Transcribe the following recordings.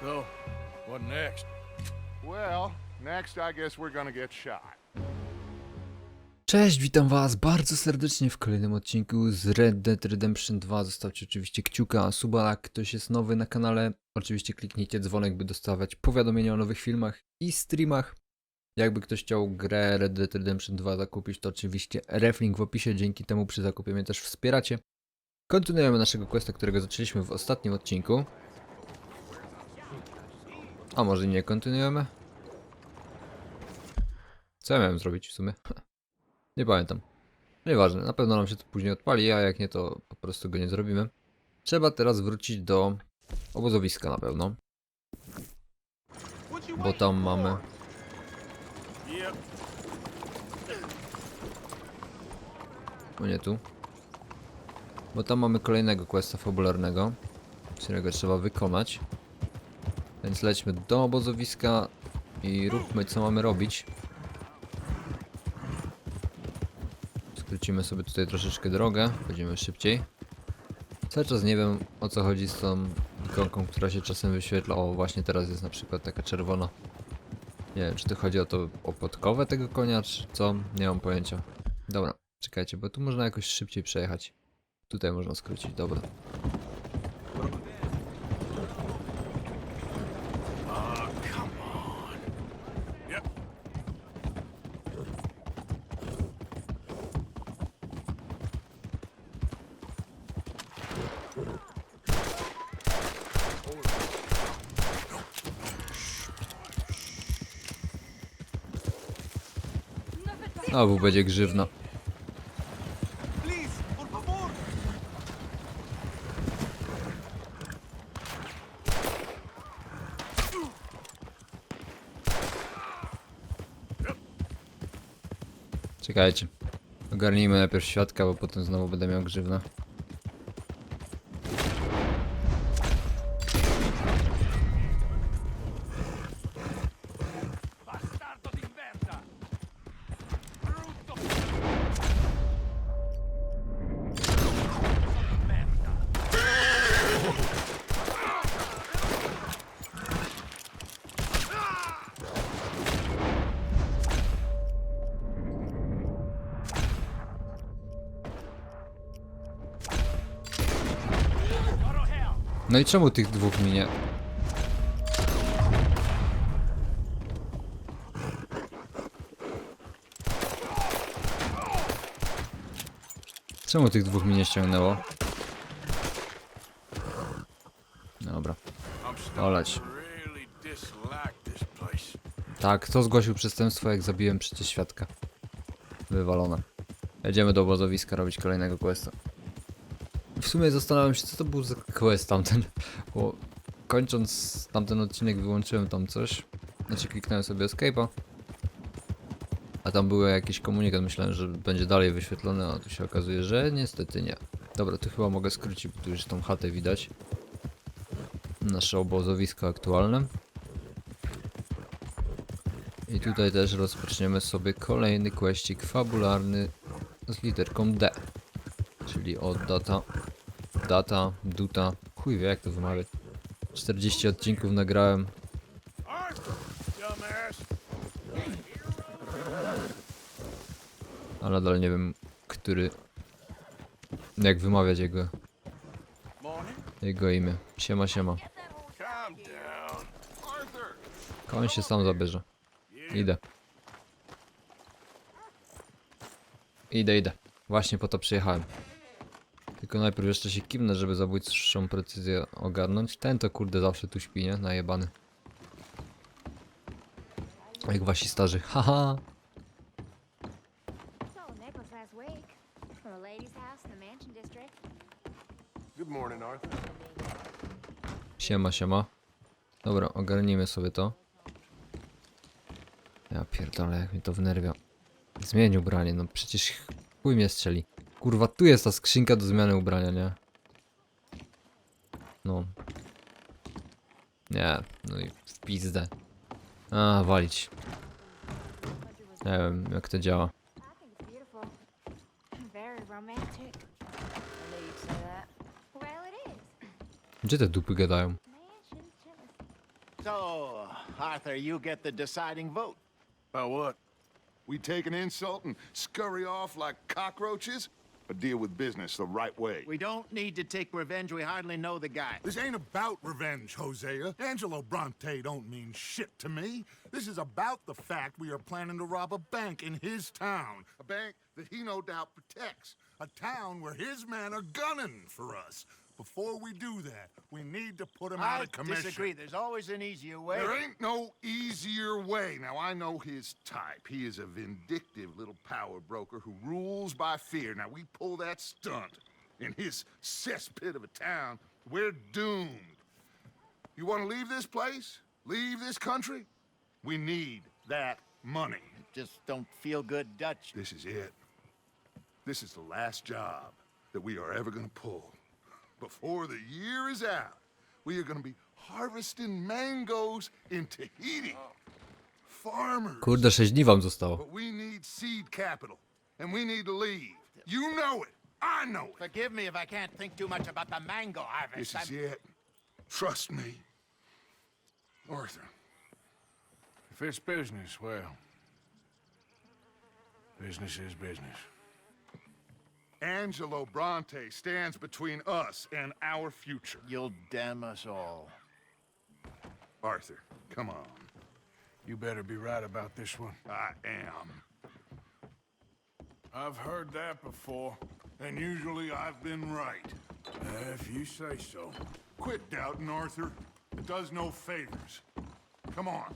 So, what next? Well, next I guess we're gonna get shot. Cześć, witam was bardzo serdecznie w kolejnym odcinku z Red Dead Redemption 2. Zostawcie oczywiście kciuka, suba, jak ktoś jest nowy na kanale. Oczywiście kliknijcie dzwonek, by dostawać powiadomienia o nowych filmach i streamach. Jakby ktoś chciał grę Red Dead Redemption 2 zakupić, to oczywiście reflink w opisie, dzięki temu przy zakupie mnie też wspieracie. Kontynuujemy naszego questa, którego zaczęliśmy w ostatnim odcinku. A może nie kontynuujemy? Co ja miałem zrobić w sumie? Nie pamiętam. Nieważne, na pewno nam się to później odpali, a jak nie, to po prostu go nie zrobimy. Trzeba teraz wrócić do obozowiska na pewno, bo tam mamy... O nie tu. Bo tam mamy kolejnego questa fabularnego, którego trzeba wykonać. Więc lećmy do obozowiska i róbmy co mamy robić. Skrócimy sobie tutaj troszeczkę drogę, będziemy szybciej. Cały czas nie wiem o co chodzi z tą ikonką, która się czasem wyświetla. O, właśnie teraz jest na przykład taka czerwona. Nie wiem, czy to chodzi o to, o podkowę tego konia, czy co? Nie mam pojęcia. Dobra, czekajcie, bo tu można jakoś szybciej przejechać. Tutaj można skrócić, dobra. Znowu będzie grzywna. Czekajcie. Ogarnijmy najpierw świadka, bo potem znowu będę miał grzywna. No i czemu tych dwóch minie? Czemu tych dwóch mi nie ściągnęło? Dobra. Olać. Tak, kto zgłosił przestępstwo, jak zabiłem przecież świadka? Wywalone. Jedziemy do obozowiska robić kolejnego questa. Sumie zastanawiam się, co to był za quest tamten, bo kończąc tamten odcinek wyłączyłem tam coś. Znaczy kliknąłem sobie escape'a. A tam był jakiś komunikat, myślałem, że będzie dalej wyświetlony, a tu się okazuje, że niestety nie. Dobra, tu chyba mogę skrócić, bo tu już tą chatę widać. Nasze obozowisko aktualne. I tutaj też rozpoczniemy sobie kolejny questik fabularny z literką D. Czyli od data, data, duta, chuj wie jak to wymawiać. 40 odcinków nagrałem, Arthur, dumbass! a nadal nie wiem, który, jak wymawiać jego, jego imię. Siema, siema. Koń się sam zabierze. Idę. Idę, idę. Właśnie po to przyjechałem. Tylko najpierw jeszcze się kimnę, żeby zabójczą precyzję ogarnąć. Ten to kurde zawsze tu śpi, nie? Najebany. Jak wasi starzy. Haha. Siema, siema. Dobra, ogarnijmy sobie to. Ja pierdolę, jak mnie to wnerwia. Zmień ubranie, no przecież chuj mnie strzeli. Kurwa, tu jest ta skrzynka do zmiany ubrania, nie? No. Nie, no i w pizdę. A, walić. Nie wiem, jak to działa. Gdzie te dupy gadają? So, Arthur, you get the deciding vote. About what? We take an insult and scurry off like cockroaches? Or deal with business the right way? We don't need to take revenge. We hardly know the guy. This ain't about revenge, Hosea. Angelo Bronte don't mean shit to me. This is about the fact we are planning to rob a bank in his town. A bank that he no doubt protects. A town where his men are gunning for us. Before we do that, we need to put him out of commission. I disagree. There's always an easier way. There ain't no easier way. Now, I know his type. He is a vindictive little power broker who rules by fear. Now, we pull that stunt in his cesspit of a town, we're doomed. You want to leave this place? Leave this country? We need that money. Just don't feel good, Dutch. This is it. This is the last job that we are ever going to pull. Before the year is out, we are going to be harvesting mangoes in Tahiti. Farmers. Kurde, 6 dni wam zostało. But we need seed capital, and we need to leave. You know it. I know it. Forgive me if I can't think too much about the mango harvest. This is I'm- it. Trust me. Arthur, If it's business, well, business is business. Angelo Bronte stands between us and our future. You'll damn us all. Arthur, come on. You better be right about this one. I am. I've heard that before. And usually I've been right. Uh, if you say so. Quit doubting, Arthur. It does no favors. Come on.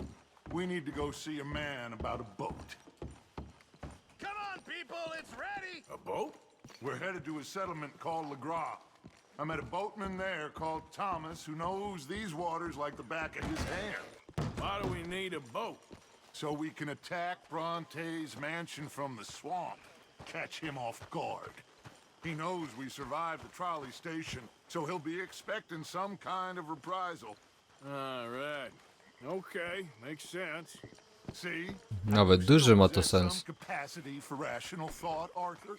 We need to go see a man about a boat. Come on, people, it's ready. A boat? We're headed to a settlement called LeGras. I met a boatman there called Thomas who knows these waters like the back of his hand. Why do we need a boat? So we can attack Bronte's mansion from the swamp. Catch him off guard. He knows we survived the trolley station, so he'll be expecting some kind of reprisal. All right. Okay, makes sense. See? Nawet You duży still ma to possess some sens. capacity for rational thought, Arthur.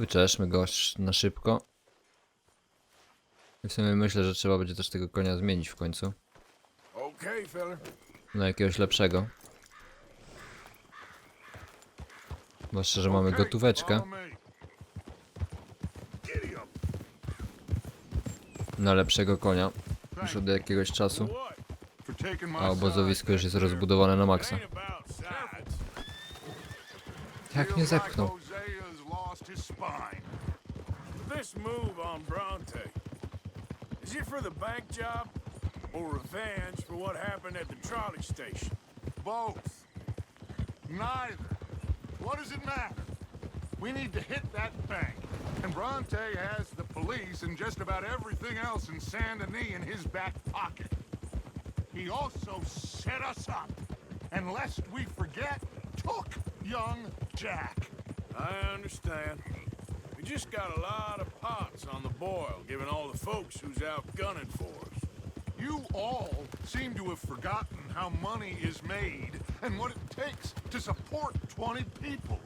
Wyczeszmy go na szybko. I w sumie myślę, że trzeba będzie też tego konia zmienić w końcu. Na jakiegoś lepszego. Zwłaszcza, że mamy gotóweczkę na lepszego konia. Już od jakiegoś czasu. A obozowisko już jest rozbudowane na maksa. Jak nie Feels like zepchnął? His spine. This move on Bronte, is it for the bank job or revenge for what happened at the trolley station? Both. Neither. What does it matter? We need to hit that bank. And Bronte has the police and just about everything else in Saint Denis in his back pocket. He also set us up. And lest we forget, took young Jack. I understand. We just got a lot of pots on the boil, given all the folks who's out gunning for us. You all seem to have forgotten how money is made and what it takes to support 20 people.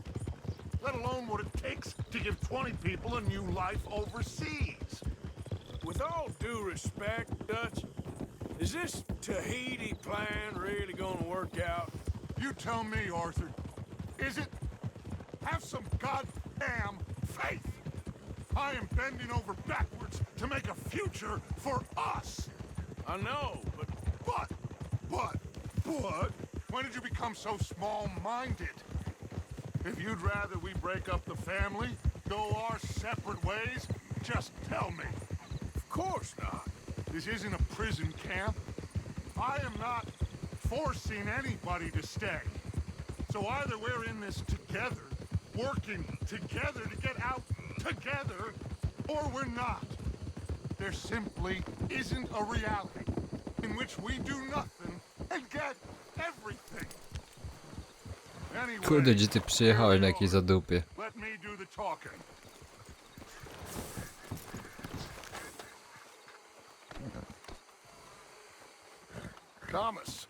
Let alone what it takes to give 20 people a new life overseas. With all due respect, Dutch, is this Tahiti plan really gonna work out? You tell me, Arthur. Is it? Have some goddamn faith. I am bending over backwards to make a future for us. I know, but But, but, but, when did you become so small-minded? If you'd rather we break up the family, go our separate ways, just tell me. of course not. This isn't a prison camp. I am not forcing anybody to stay. So either we're in this together, working together to get out together, or we're not. There simply isn't a reality in which we do nothing and get everything. Anyway, Kurde, gdzie ty przyjechałeś na jakiej zadupie? let me do the talking. Thomas.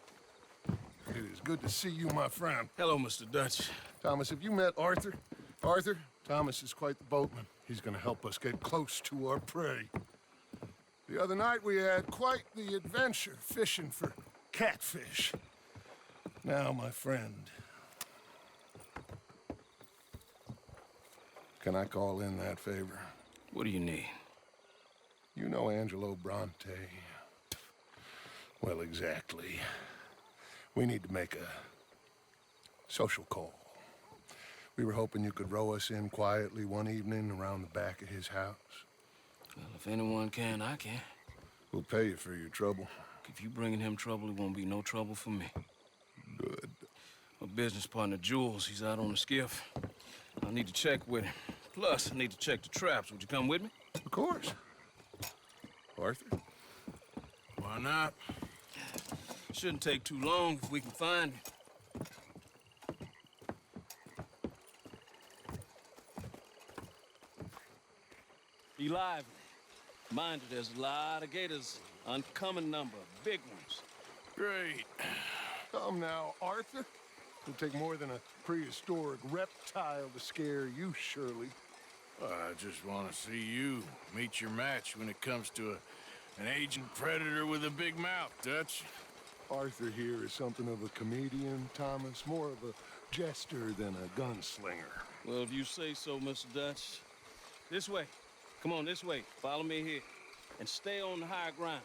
It is good to see you, my friend. Hello, Mr. Dutch. Thomas, have you met Arthur? Arthur, Thomas is quite the boatman. He's gonna help us get close to our prey. The other night we had quite the adventure fishing for catfish. Now, my friend. Can I call in that favor? What do you need? You know Angelo Bronte. Well, exactly. We need to make a social call. We were hoping you could row us in quietly one evening around the back of his house. Well, if anyone can, I can. We'll pay you for your trouble. If you bringing him trouble, it won't be no trouble for me. Good. My business partner, Jules, he's out on the skiff. I need to check with him. Plus, I need to check the traps. Would you come with me? Of course. Arthur? Why not? Shouldn't take too long if we can find it. Be lively. Mind you, there's a lot of gators. Uncommon number, big ones. Great. Come now, Arthur. It'll take more than a prehistoric reptile to scare you, Shirley. I just want to see you meet your match when it comes to a, an aging predator with a big mouth, Dutch. Arthur here is something of a comedian, Thomas. More of a jester than a gunslinger. Well, if you say so, Mr. Dutch. This way. Come on, this way. Follow me here. And stay on the high ground.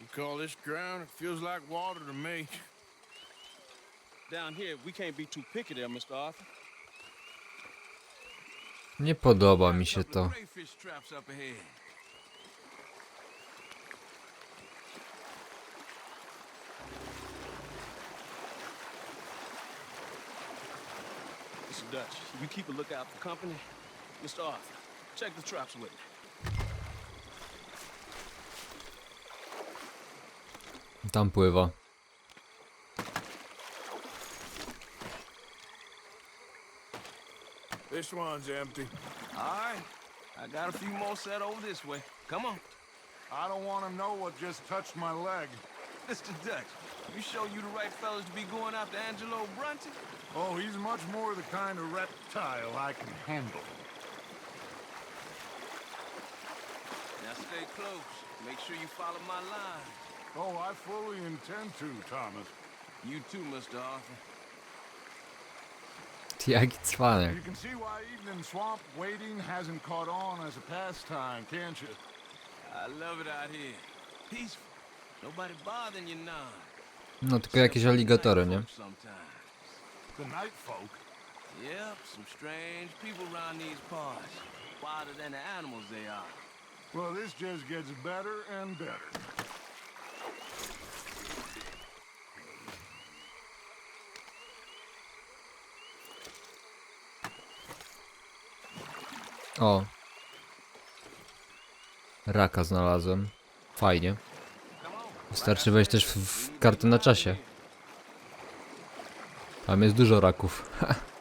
You call this ground? It feels like water to me. Down here, we can't be too picky there, Mr. Arthur. Nie podoba mi się Couple to. crayfish traps up ahead. Mr. Dutch, you keep a lookout for company. Mr. Arthur, check the traps with me. Tam pływa. This one's empty. All right. I got a few more set over this way. Come on. I don't want to know what just touched my leg. Mr. Dutch, you show you the right fellas to be going after Angelo Bronte? Oh, he's much more the kind of reptile I can handle. Now stay close. Make sure you follow my line. Oh, I fully intend to, Thomas. You too, Mr. Arthur. Ty, Jaki cwanek. You can see why evening swamp waiting hasn't caught on as a pastime, can't you? I love it out here. Peaceful. Nobody bothering you now. No tylko jakieś aligatory, nie? Sometimes. The night folk. Yep, some strange people around these parts. Wilder than the animals they are. Well, this just gets better and better. O. Raka znalazłem. Fajnie. Wystarczy wejść też w, w kartę na czasie. Tam jest dużo raków.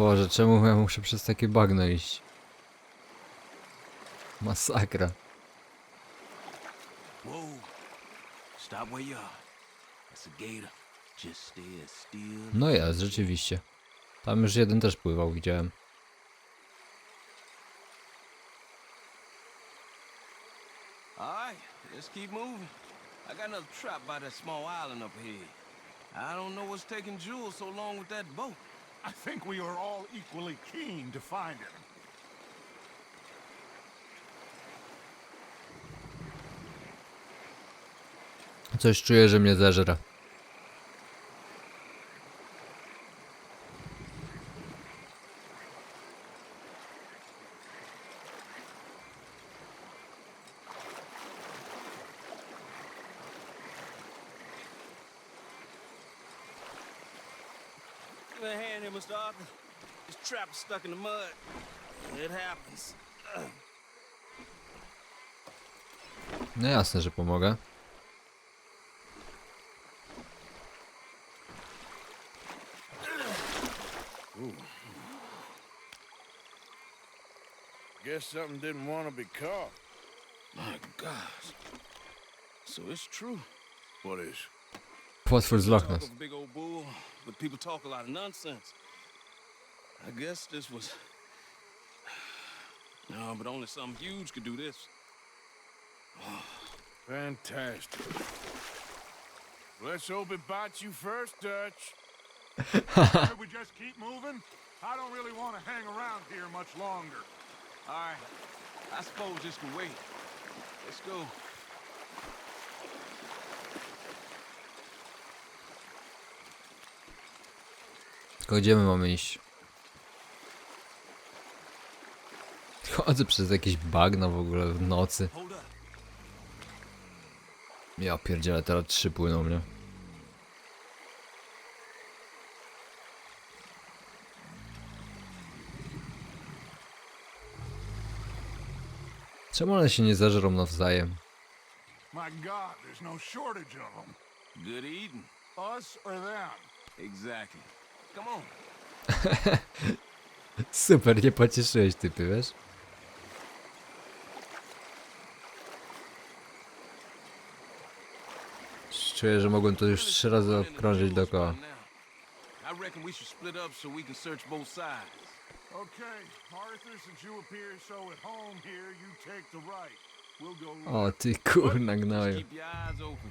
Boże, czemu ja muszę przez takie bagno iść? Masakra. Whoa. Stop where you are. That's a gator. Just stay as still. No jest, rzeczywiście. Tam już jeden też pływał, widziałem. All right, let's keep moving. I got another trap by that small island up ahead. I don't know what's taking Jules so long with that boat. I think we are all equally keen to find him. Coś czuję, że mnie zeżre. Give me a hand here, Mr. Arthur. This trap is stuck in the mud. It happens. No jasne, że pomogę. Guess something didn't want to be caught. My gosh. So it's true. What is? Potwór z Loch Talk Ness. big old bull, but people talk a lot of nonsense. I guess this was. No, but only something huge could do this. Oh. Fantastic. Let's hope it bites you first, Dutch. Should we just keep moving? I don't really want to hang around here much longer. All right. I suppose this can wait. Let's go. Tylko gdzie my mamy iść? Chodzę przez jakieś bagna w ogóle w nocy. Ja pierdzielę, teraz trzy płyną, nie? Czemu one się nie zeżrą nawzajem? My God, there's no shortage of them. Good eating. Us or them? Exactly. Super, nie pocieszyłeś typy, wiesz? Czuję, że mogłem to już trzy razy obkrążyć dookoła. I reckon we should split up so we can search both sides. Okay, Arthur, since you appear so at home here, you take the right. We'll go left. O ty kurna gnoju. keep your eyes open.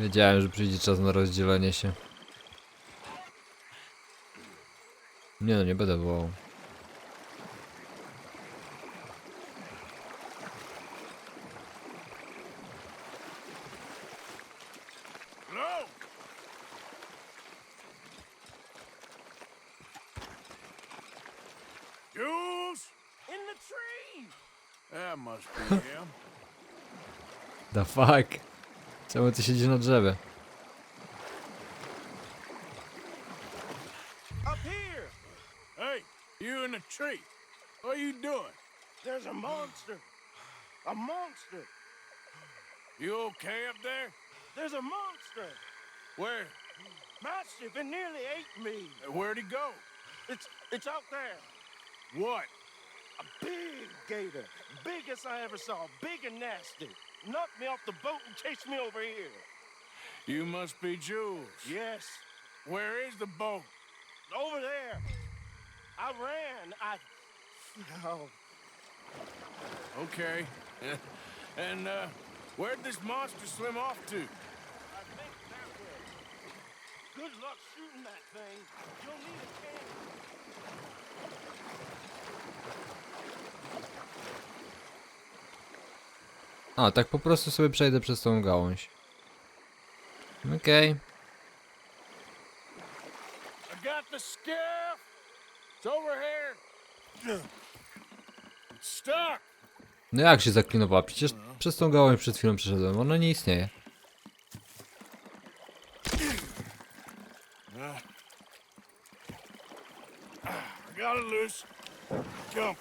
Wiedziałem, że przyjdzie czas na rozdzielenie się. Nie no, nie będę wołał. The fuck? Czemu ty siedzisz na drzewie? Up here! Hey, you in the tree. What are you doing? There's a monster! A monster! You okay up there? There's a monster! Where? Mastiff, it nearly ate me! Uh, where'd he go? It's it's out there! What? A big gator! Biggest I ever saw, big and nasty! Knocked me off the boat and chased me over here! You must be Jules. Yes, Where is the boat? over there! I ran, I... Oh, Okay. and, uh, where'd this monster swim off to? I think that way. Good luck shooting that thing. You'll need a cannon. A, tak po prostu sobie przejdę przez tą gałąź. Okej. I got the skiff. It's over here. It's stuck. No jak się zaklinowała? Przecież przez tą gałąź przed chwilą przeszedłem. Ona nie istnieje. Got it loose. Jump.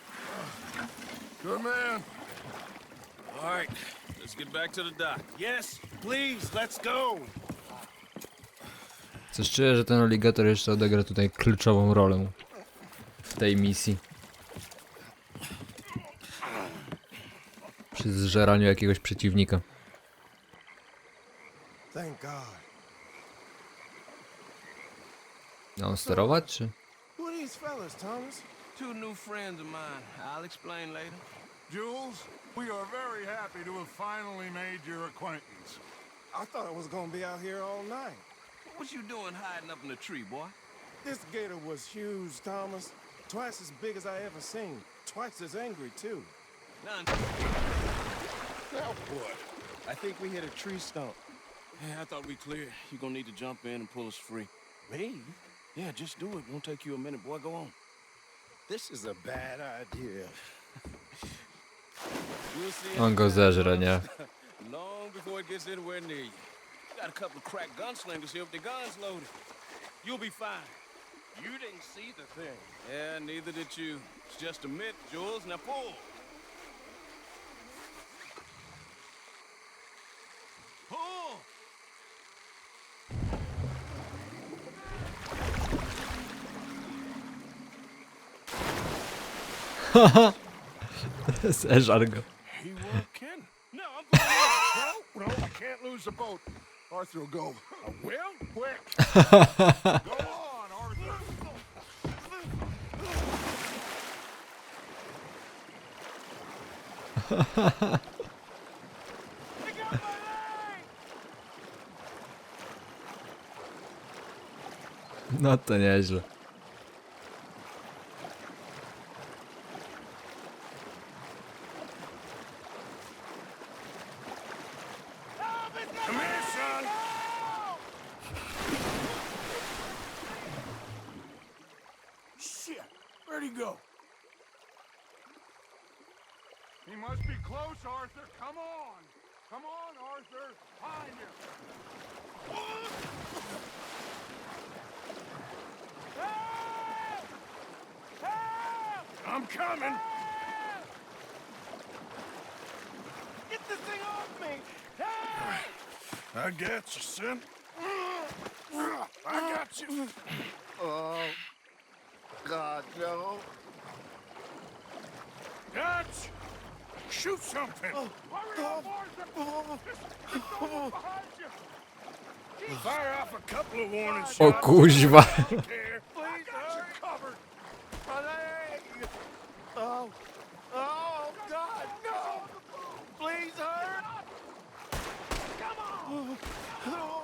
Good man. All right, let's get back to the dock. Yes, please, let's go. Coś czuję, że ten aligator jeszcze odegra tutaj kluczową rolę w tej misji. Przy zżeraniu jakiegoś przeciwnika. Thank God. On sterować, czy? Who are these fellas, Thomas? Two new friends of mine. I'll explain later. Jules, we are very happy to have finally made your acquaintance. I thought I was gonna be out here all night. What was you doing hiding up in the tree, boy? This gator was huge, Thomas. Twice as big as I ever seen. Twice as angry, too. None. Now what? I think we hit a tree stump. Yeah, I thought we cleared. You gonna need to jump in and pull us free. Me? Yeah, just do it. Won't take you a minute, boy. Go on. This is a bad idea. On go zeżre, nie? long before it gets anywhere near you. Got a couple of crack gunslingers here with their guns loaded. You'll be fine. You didn't see the thing. Yeah, neither did you. It's just a myth, Jules. Now pull. Pull! Haha. Zeżar go. Working? No, I can't lose the boat. Arthur will go. I will? Quick. go on, Arthur. No to nieźle. I'm coming. Get this thing off me! I got you, son. I got you. Oh, God, no. Dutch! Shoot something! Oh, Hurry up, Arthur. Just get oh. behind you. Fire off a couple of warning oh, shots. O kuźwa. Care. I got you covered. My leg! Oh, oh, God, no! Please hurt! Come on! Oh, oh God.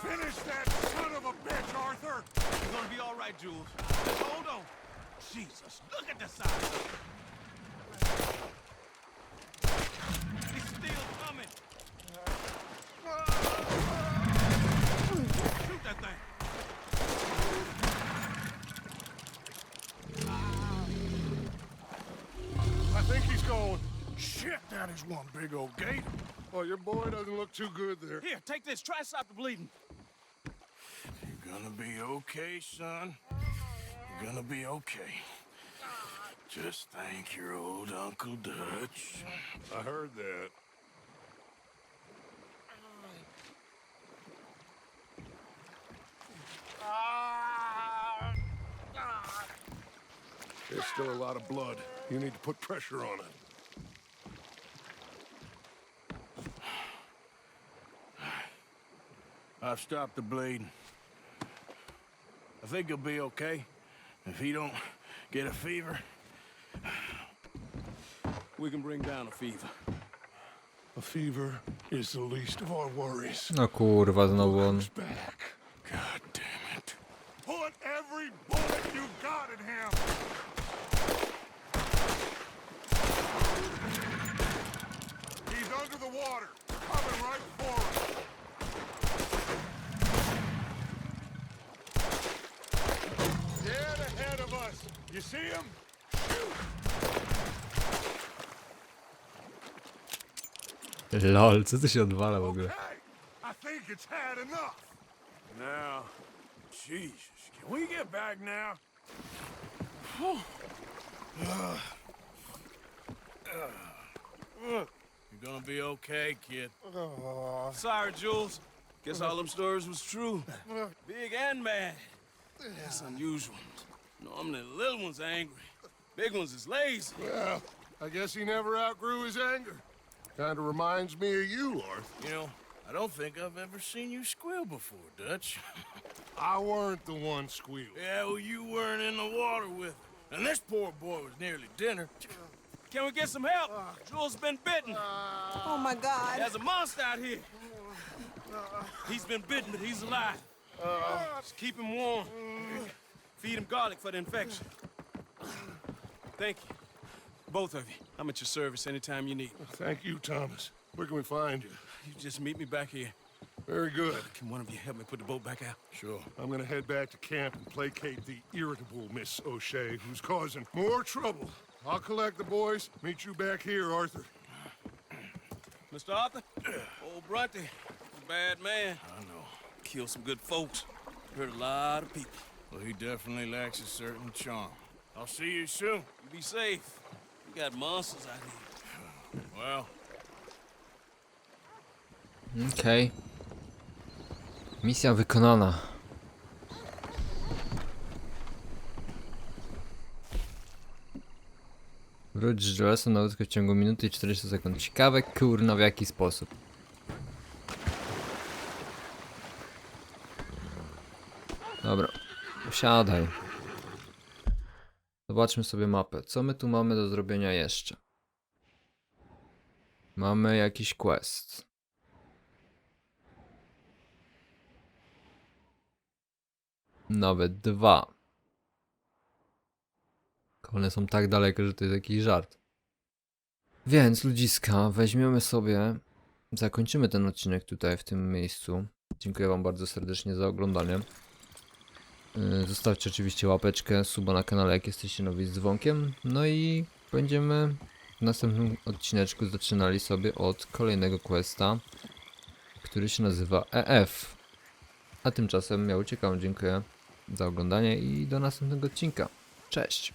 Finish that son of a bitch, Arthur. It's gonna be all right, Jules. Just hold on. Jesus, look at the size. He's still coming. Shoot that thing. I think he's going. Shit, that is one big old gate. Oh, your boy doesn't look too good there. Here, take this. Try to stop the bleeding. You're gonna be okay, son. You're gonna be okay. Just thank your old Uncle Dutch. I heard that. There's still a lot of blood. You need to put pressure on it. I've stopped the bleeding. I think he'll be okay. If he don't get a fever, we can bring down a fever. A fever is the least of our worries. No kurwa, znowu on. He's back. God damn it. Put every bullet you got in him. He's under the water. Coming right for us. Us. You see him? Lol, co tu się odwala w ogóle? I think it's had enough. Now, Jesus, can we get back now? You're gonna be okay, kid. Oh. Sorry, Jules. Guess all them stories was true. Big and mad. That's unusual. Normally the little ones are angry. Big ones is lazy. Well, I guess he never outgrew his anger. Kind of reminds me of you, Arthur. You know, I don't think I've ever seen you squeal before, Dutch. I weren't the one squealing. yeah, well, you weren't in the water with her. And this poor boy was nearly dinner. Can we get some help? Jules been bitten. Oh my God. There's a monster out here. He's been bitten, but he's alive. Just keep him warm. Feed him garlic for the infection. Thank you. Both of you. I'm at your service anytime you need. Thank you, Thomas. Where can we find you? You just meet me back here. Very good. Can one of you help me put the boat back out? Sure. I'm gonna head back to camp and placate the irritable Miss O'Shea, who's causing more trouble. I'll collect the boys. Meet you back here, Arthur. Mr. Arthur? Old Brunty, bad man. I know. Killed some good folks. Hurt a lot of people. Well, he definitely lacks a certain charm. I'll see you soon. You be safe. We got monsters out here. Well, Okej. Misja wykonana. Wróć z Joelesem na łódkę w ciągu minuty i 40 sekund. Ciekawe kurno w jaki sposób. Dobra, siadaj. Zobaczmy sobie mapę. Co my tu mamy do zrobienia jeszcze? Mamy jakiś quest. Nawet dwa. One są tak daleko, że to jest jakiś żart. Więc ludziska, weźmiemy sobie, zakończymy ten odcinek tutaj w tym miejscu. Dziękuję wam bardzo serdecznie za oglądanie. Yy, Zostawcie oczywiście łapeczkę, suba na kanale, jak jesteście nowi z dzwonkiem. No i będziemy w następnym odcineczku zaczynali sobie od kolejnego questa, który się nazywa EF. A tymczasem ja uciekam, dziękuję za oglądanie i do następnego odcinka. Cześć!